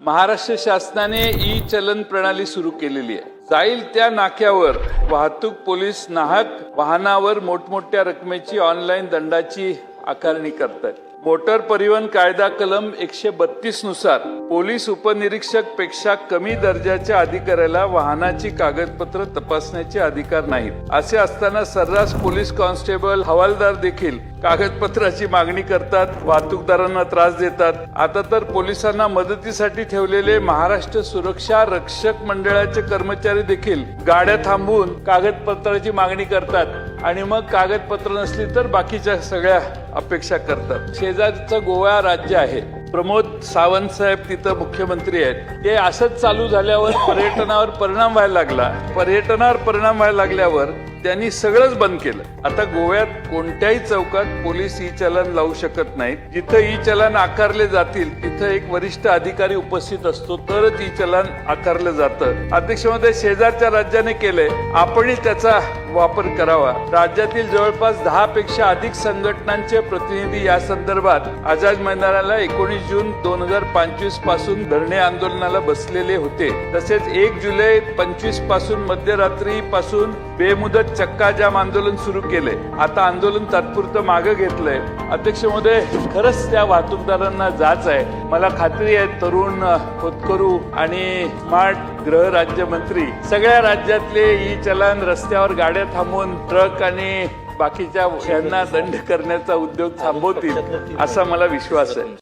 महाराष्ट्र शासनाने ई चलन प्रणाली सुरू केलेली आहे. जाईल त्या नाक्यावर वाहतूक पोलीस नाहक वाहनावर मोठमोठ्या रकमेची ऑनलाईन दंडाची आकारणी करतात मोटर परिवहन कायदा कलम एकशे बत्तीसनुसार पोलीस उपनिरीक्षकपेक्षा कमी दर्जाच्या अधिकाऱ्याला वाहनाची कागदपत्र तपासण्याचे अधिकार नाहीत. असे असताना सर्रास पोलीस कॉन्स्टेबल हवालदार देखील कागदपत्राची मागणी करतात वाहतूकदारांना त्रास देतात. आता तर पोलिसांना मदतीसाठी ठेवलेले महाराष्ट्र सुरक्षा रक्षक मंडळाचे कर्मचारी देखील गाड्या थांबवून कागदपत्राची मागणी करतात. आणि मग कागदपत्र नसली तर बाकीच्या सगळ्या अपेक्षा करतात. शेजारचं गोवा राज्य आहे. प्रमोद सावंत साहेब तिथं मुख्यमंत्री आहेत. ते असंच चालू झाल्यावर पर्यटनावर परिणाम व्हायला लागला. पर्यटनावर परिणाम व्हायला लागल्यावर त्यांनी सगळंच बंद केलं. आता गोव्यात कोणत्याही चौकात पोलीस ई चलन लावू शकत नाहीत. जिथं ई चलन आकारले जातील तिथं एक वरिष्ठ अधिकारी उपस्थित असतो तरच ई चलन आकारलं जातं. अध्यक्ष महोदय शेजारच्या राज्याने केलंय. आपणही त्याचा वापर करावा. राज्यातील जवळपास दहा पेक्षा अधिक संघटनांचे प्रतिनिधी या संदर्भात आझाद मैदानाला एकोणीस जून दोन हजार पंचवीसपासून धरणे आंदोलनाला बसलेले होते. तसेच एक जुलै पंचवीसपासून मध्यरात्री पासून बेमुदत चक्का जाम आंदोलन सुरू केले. आता आंदोलन तात्पुरतं मागे घेतलंय. अध्यक्ष महोदय खरंच त्या वाहतूकदारांना जाच आहे. मला खात्री आहे तरुण खोतकरू आणि स्मार्ट गृह राज्यमंत्री सगळ्या राज्यातले ई चलन रस्त्यावर गाड्या थांबवून ट्रक आणि बाकीच्या यांना दंड करण्याचा उद्योग थांबवतील असा मला विश्वास आहे.